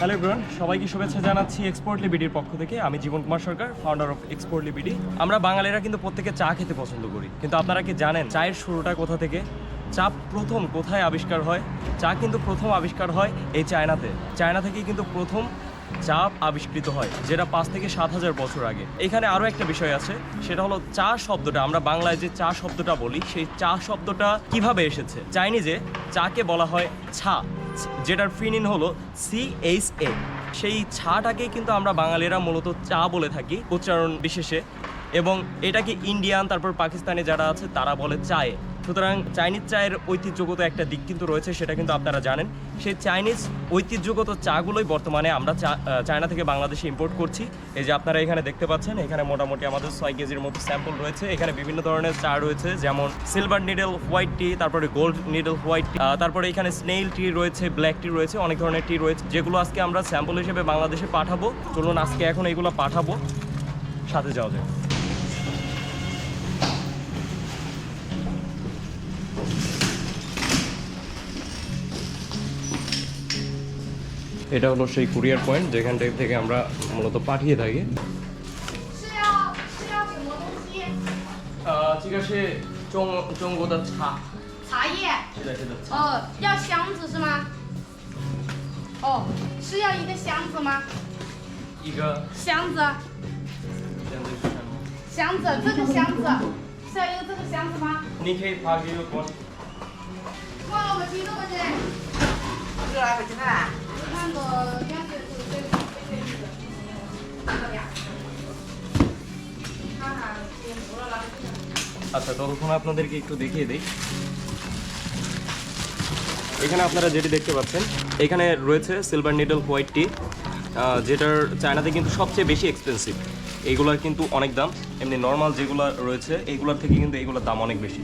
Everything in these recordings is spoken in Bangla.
হ্যালো এভরিওয়ান, সবাইকে শুভেচ্ছা জানাচ্ছি এক্সপোর্ট লিবিডির পক্ষ থেকে। আমি Jiban Kumar Sarkar founder of export লিবিডি আমরা বাঙালিরা কিন্তু প্রত্যেকে চা খেতে পছন্দ করি। কিন্তু আপনারা কি জানেন, চায়ের শুরুটা কোথা থেকে? চা প্রথম কোথায় আবিষ্কার হয়? চা কিন্তু প্রথম আবিষ্কার হয় এই চায়নাতে। চায়না থেকেই কিন্তু প্রথম চা আবিষ্কৃত হয়, যেটা পাঁচ থেকে সাত হাজার বছর আগে। এখানে আরও একটা বিষয় আছে, সেটা হলো চা শব্দটা। আমরা বাংলায় যে চা শব্দটা বলি, সেই চা শব্দটা কীভাবে এসেছে? চাইনিজে চাকে বলা হয় ছা। যেটার ফিনিন হলো সি এইচ এ সেই ছাটাকে কিন্তু আমরা বাঙালিরা মূলত চা বলে থাকি উচ্চারণ বিশেষে। এবং এটাকে ইন্ডিয়ান, তারপর পাকিস্তানে যারা আছে, তারা বলে চায়ে। সুতরাং চাইনিজ চায়ের ঐতিহ্যগত একটা দিক কিন্তু রয়েছে, সেটা কিন্তু আপনারা জানেন। সেই চাইনিজ ঐতিহ্যগত চাগুলোই বর্তমানে আমরা চায়না থেকে বাংলাদেশে ইম্পোর্ট করছি। এই যে আপনারা এখানে দেখতে পাচ্ছেন, এখানে মোটামুটি আমাদের ছয় কেজির মতো স্যাম্পল রয়েছে। এখানে বিভিন্ন ধরনের চা রয়েছে, যেমন সিলভার নিডল হোয়াইট টি তারপরে গোল্ড নিডল হোয়াইট টি তারপরে এখানে স্নেইল টি রয়েছে ব্ল্যাক টি রয়েছে, অনেক ধরনের টি রয়েছে, যেগুলো আজকে আমরা স্যাম্পল হিসেবে বাংলাদেশে পাঠাবো। চলুন আজকে এখন এগুলো পাঠাবো। সাথে যাওয়া যায় এটা হলো সেই কুরিয়ার পয়েন্ট যেখান থেকে আমরা মূলত পাঠিয়ে থাকি 是要是要什么东西？这个是中中国的茶，茶叶。是的，是的。哦，要箱子是吗？哦，是要一个箱子吗？一个箱子，这样子是什么？箱子，这个箱子是要一个这个箱子吗？你可以发给我。哇，我听到过这。这来回去呢？我看过， আচ্ছা ততক্ষণ আপনাদেরকে একটু দেখিয়ে দিই। এখানে আপনারা যেটি দেখতে পাচ্ছেন, এখানে রয়েছে সিলভার নিডল হোয়াইট টি যেটার চায়নাতে কিন্তু সবচেয়ে বেশি এক্সপেন্সিভ এইগুলার কিন্তু অনেক দাম। এমনি নর্মাল যেগুলো রয়েছে এইগুলোর থেকে কিন্তু এইগুলোর দাম অনেক বেশি।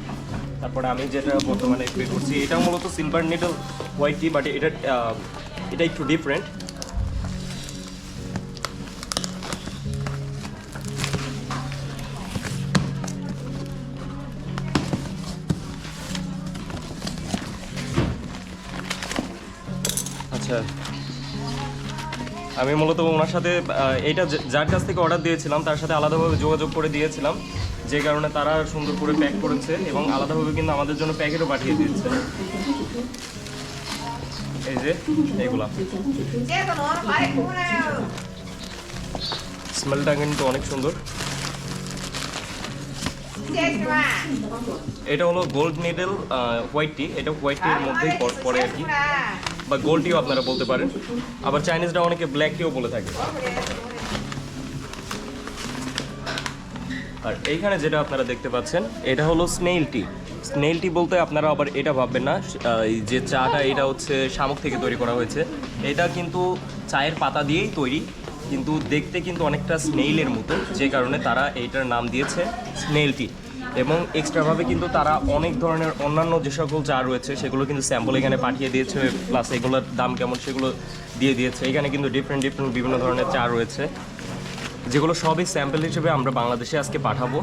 তারপরে আমি যেটা বর্তমানে করছি, এটা মূলত silver needle white tea but এটা এটা একটু ডিফারেন্ট আচ্ছা। আমি মূলত ওনার সাথে এইটা যার কাছ থেকে অর্ডার দিয়েছিলাম তার সাথে আলাদাভাবে যোগাযোগ করে দিয়েছিলাম। যে কারণে তারা সুন্দর করে প্যাক করেছে এবং আলাদাভাবে কিন্তু আমাদের জন্য প্যাকেটও পাঠিয়ে দিয়েছে। এই যে এইগুলা স্মেলটা কিন্তু অনেক সুন্দর। এটা হলো গোল্ড নিডেল হোয়াইট টি এটা হোয়াইট টির মধ্যেই পড়- আর কি। বা গোল্ড টিও আপনারা বলতে পারেন। আবার চাইনিজরা অনেকে ব্ল্যাক টিও বলে থাকে। আর এইখানে যেটা আপনারা দেখতে পাচ্ছেন, এটা হলো স্নেইল টি স্নেইল টি বলতে আপনারা আবার এটা ভাববেন না এই যে চাটা, এটা হচ্ছে শামুক থেকে তৈরি করা হয়েছে। এটা কিন্তু চায়ের পাতা দিয়েই তৈরি। কিন্তু দেখতে কিন্তু অনেকটা স্নেইলের মতো, যে কারণে তারা এইটার নাম দিয়েছে স্নেইল টি। এবং এক্সট্রাভাবে কিন্তু তারা অনেক ধরনের অন্যান্য যে সকল চা রয়েছে, সেগুলো কিন্তু স্যাম্পল এখানে পাঠিয়ে দিয়েছে প্লাস এগুলোর দাম কেমন সেগুলো দিয়ে দিয়েছে। এখানে কিন্তু ডিফারেন্ট ডিফারেন্ট বিভিন্ন ধরনের চা রয়েছে, যেগুলো সবই স্যাম্পল হিসেবে আমরা বাংলাদেশে আজকে পাঠাবো।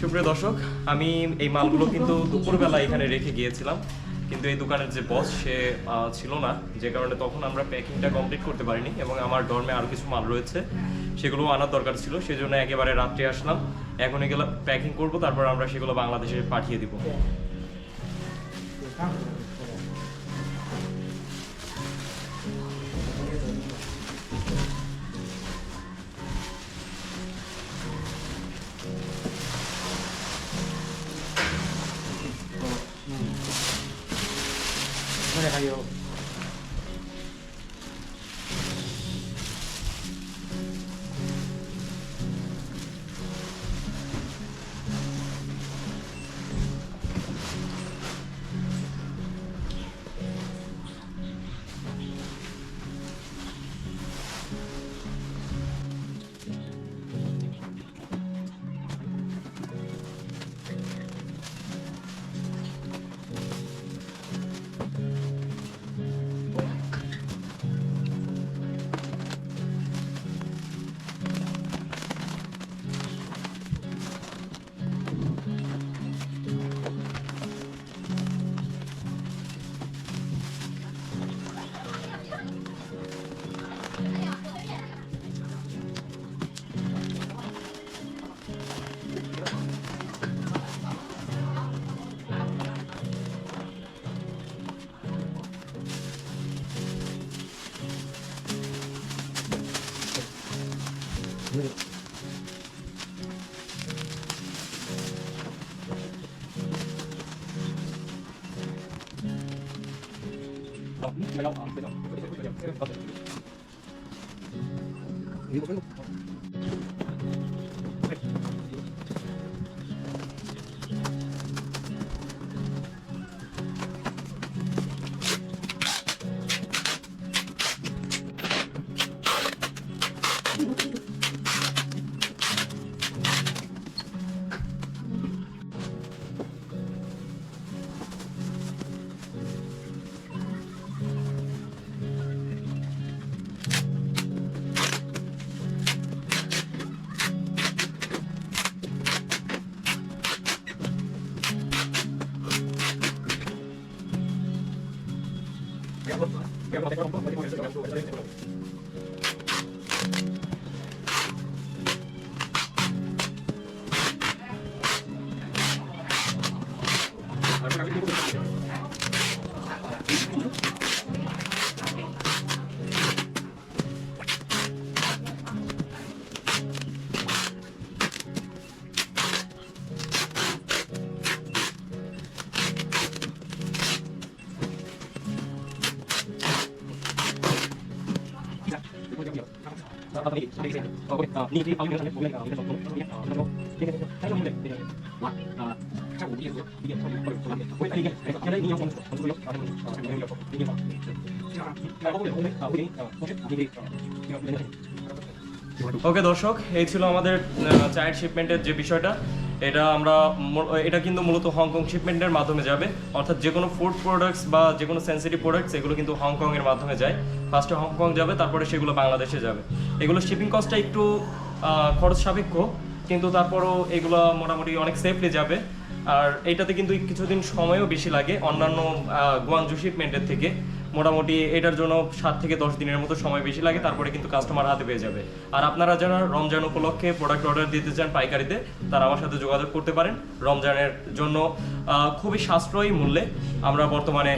সুপ্রিয় দর্শক, আমি এই মালগুলো কিন্তু দুপুরবেলা এখানে রেখে গিয়েছিলাম। কিন্তু এই দোকানের যে বস সে ছিল না। যে কারণে তখন আমরা প্যাকিংটা কমপ্লিট করতে পারিনি এবং আমার ডর্মে আরও কিছু মাল রয়েছে। সেগুলো আনার দরকার ছিল। সেজন্য একেবারে রাত্রে আসলাম। এখন এগুলো প্যাকিং করব, তারপর আমরা সেগুলো বাংলাদেশে পাঠিয়ে দিব। 还有 Hindi ko kayo. 给我，给我那个，我一会儿就给他说，这里。ওকে দর্শক এই ছিল আমাদের চাইল্ড শিপমেন্টের যে বিষয়টা। এটা আমরা এটা কিন্তু মূলত হংকং শিপমেন্টের মাধ্যমে যাবে। অর্থাৎ যে কোনো ফুড প্রোডাক্টস বা যে কোনো সেন্সিটিভ প্রোডাক্টস এগুলো কিন্তু হংকং এর মাধ্যমে যায়। ফার্স্টে হংকং যাবে, তারপরে সেগুলো বাংলাদেশে যাবে। এগুলো শিপিং কস্টটা একটু খরচ সাপেক্ষ কিন্তু তারপরও এগুলো মোটামুটি অনেক সেফলি যাবে। আর এইটাতে কিন্তু কিছুদিন সময়ও বেশি লাগে অন্যান্য গুয়াংজু শিপমেন্টের থেকে। মোটামুটি এটার জন্য সাত থেকে দশ দিনের মতো সময় বেশি লাগে, তারপরে কিন্তু কাস্টমার হাতে পেয়ে যাবে। আর আপনারা যারা রমজান উপলক্ষে প্রোডাক্ট অর্ডার দিতে চান পাইকারিতে, তারা আমার সাথে যোগাযোগ করতে পারেন। রমজানের জন্য খুবই সাশ্রয়ী মূল্যে আমরা বর্তমানে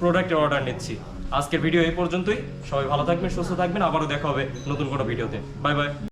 প্রোডাক্টের অর্ডার নিচ্ছি। আজকের ভিডিও এই পর্যন্তই। সবাই ভালো থাকবেন, সুস্থ থাকবেন। আবারও দেখা হবে নতুন কোনো ভিডিওতে বাই বাই